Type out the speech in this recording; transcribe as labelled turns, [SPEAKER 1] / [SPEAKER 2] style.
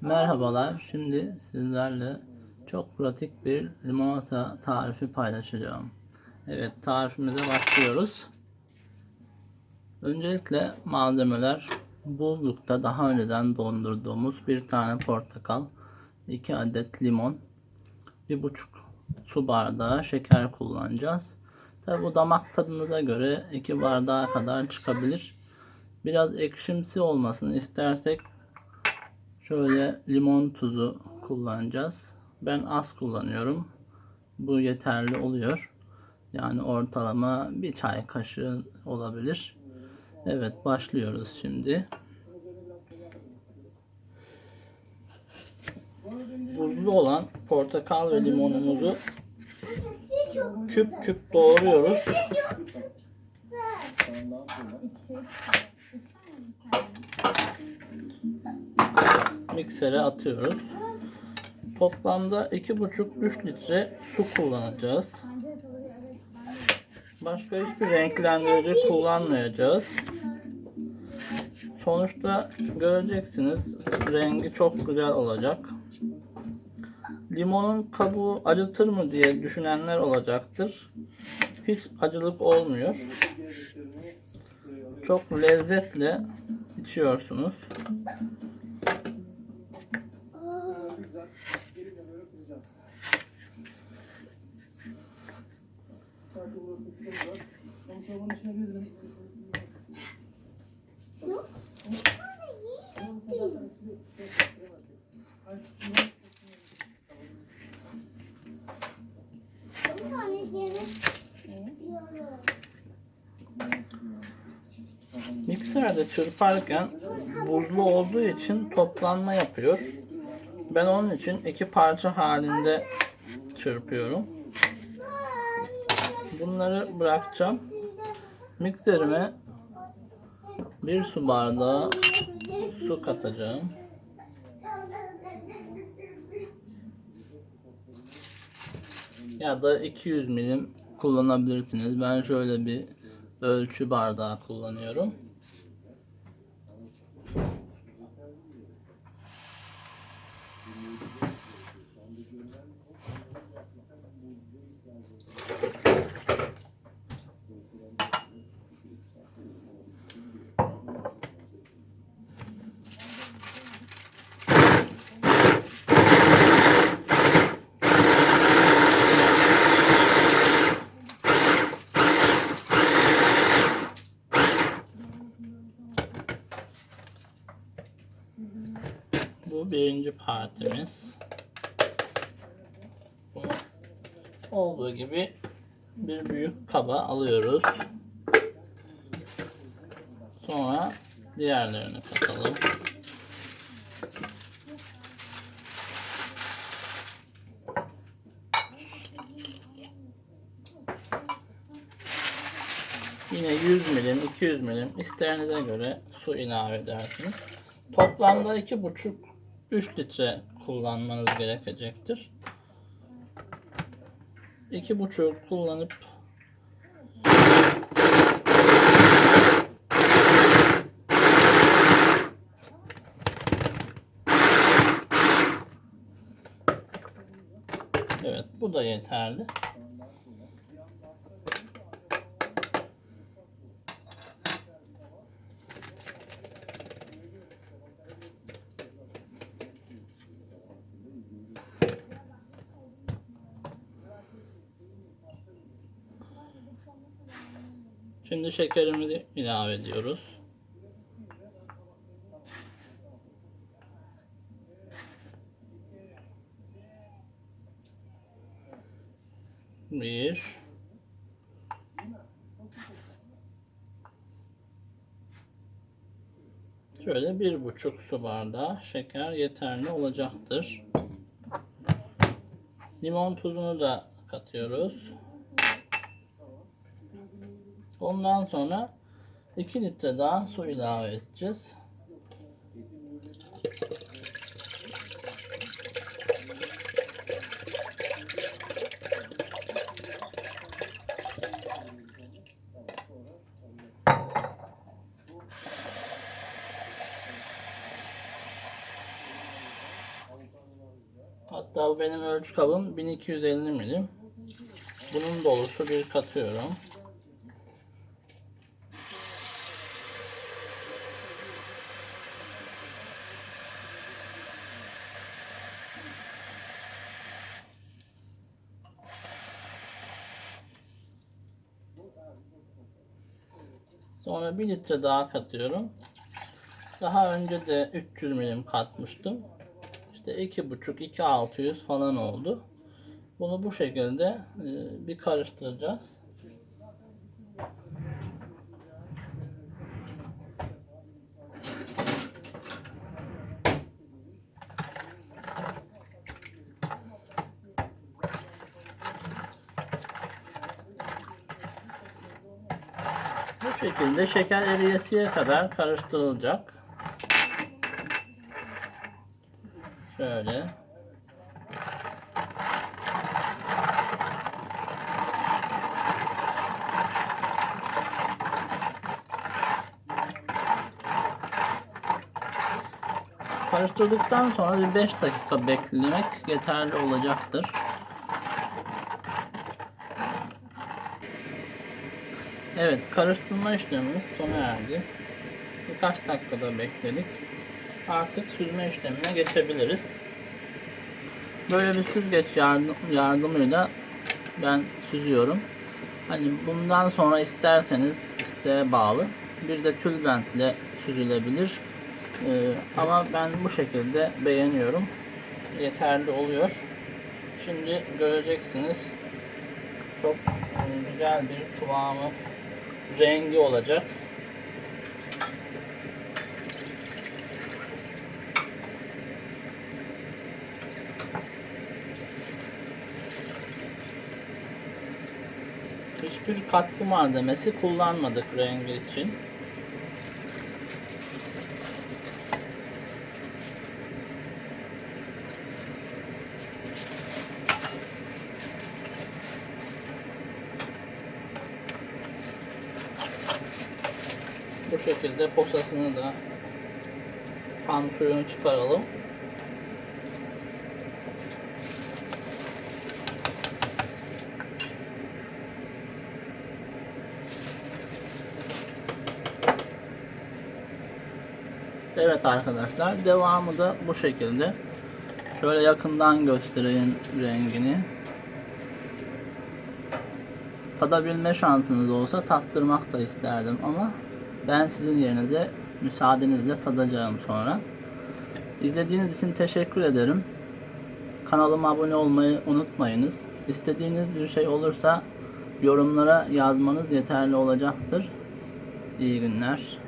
[SPEAKER 1] Merhabalar. Şimdi sizlerle çok pratik bir limonata tarifi paylaşacağım. Evet, tarifimize başlıyoruz. Öncelikle malzemeler buzlukta daha önceden dondurduğumuz bir tane portakal, 2 adet limon, 1,5 su bardağı şeker kullanacağız. Tabi bu damak tadınıza göre 2 bardağa kadar çıkabilir. Biraz ekşimsi olmasını istersek Şöyle limon tuzu kullanacağız. Ben az kullanıyorum. Bu yeterli oluyor. Yani ortalama bir çay kaşığı olabilir. Evet başlıyoruz şimdi. Buzlu olan portakal ve limonumuzu küp küp doğruyoruz. Miksere atıyoruz. Toplamda 2,5-3 litre su kullanacağız. Başka hiçbir renklendirici kullanmayacağız. Sonuçta göreceksiniz rengi çok güzel olacak. Limonun kabuğu acıtır mı diye düşünenler olacaktır. Hiç acılık olmuyor. Çok lezzetle içiyorsunuz.
[SPEAKER 2] Güzel. Elimle böyle kıracağım. Farklı olarak var. Çorbanın içine.
[SPEAKER 3] Yok. Bir tane yemek yiyorum.
[SPEAKER 1] Mikserde çırparken buzlu olduğu için toplanma yapıyor. Ben onun için iki parça halinde çırpıyorum. Bunları bırakacağım. Mikserime bir su bardağı su katacağım. Ya da 200 milim kullanabilirsiniz. Ben şöyle bir ölçü bardağı kullanıyorum. Birinci partimiz. Bunu olduğu gibi bir büyük kaba alıyoruz. Sonra diğerlerini katalım. Yine 100 milim, 200 milim isteğinize göre su ilave edersiniz. Toplamda 2,5-3 litre kullanmanız gerekecektir. 2,5 kullanıp Evet bu da yeterli. Şimdi şekerimizi ilave ediyoruz. Bir. Şöyle bir buçuk su bardağı şeker yeterli olacaktır. Limon tuzunu da katıyoruz. Ondan sonra 2 litre daha su ilave edeceğiz. Hatta bu benim ölçü kabım 1250 milim. Bunun dolusu bir katıyorum. Sonra 1 litre daha katıyorum. Daha önce de 300 milim katmıştım. İşte 2,5 2600 falan oldu. Bunu bu şekilde e, bir karıştıracağız. Bu şekilde şeker eriyesiye kadar karıştırılacak. Şöyle. Karıştırdıktan sonra bir 5 dakika beklemek yeterli olacaktır. Evet, karıştırma işlemimiz sona erdi. Birkaç dakikada bekledik. Artık süzme işlemine geçebiliriz. Böyle bir süzgeç yardım, yardımıyla ben süzüyorum. Hani bundan sonra isterseniz isteğe bağlı. Bir de tülbentle süzülebilir. Ee, ama ben bu şekilde beğeniyorum. Yeterli oluyor. Şimdi göreceksiniz. Çok e, güzel bir kıvamı, rengi olacak. Hiçbir katkı malzemesi kullanmadık rengi için. Şekilde posasını da tam suyunu çıkaralım. Evet arkadaşlar devamı da bu şekilde. Şöyle yakından göstereyim rengini. Tadabilme şansınız olsa tattırmak da isterdim ama ben sizin yerinize müsaadenizle tadacağım sonra. İzlediğiniz için teşekkür ederim. Kanalıma abone olmayı unutmayınız. İstediğiniz bir şey olursa yorumlara yazmanız yeterli olacaktır. İyi günler.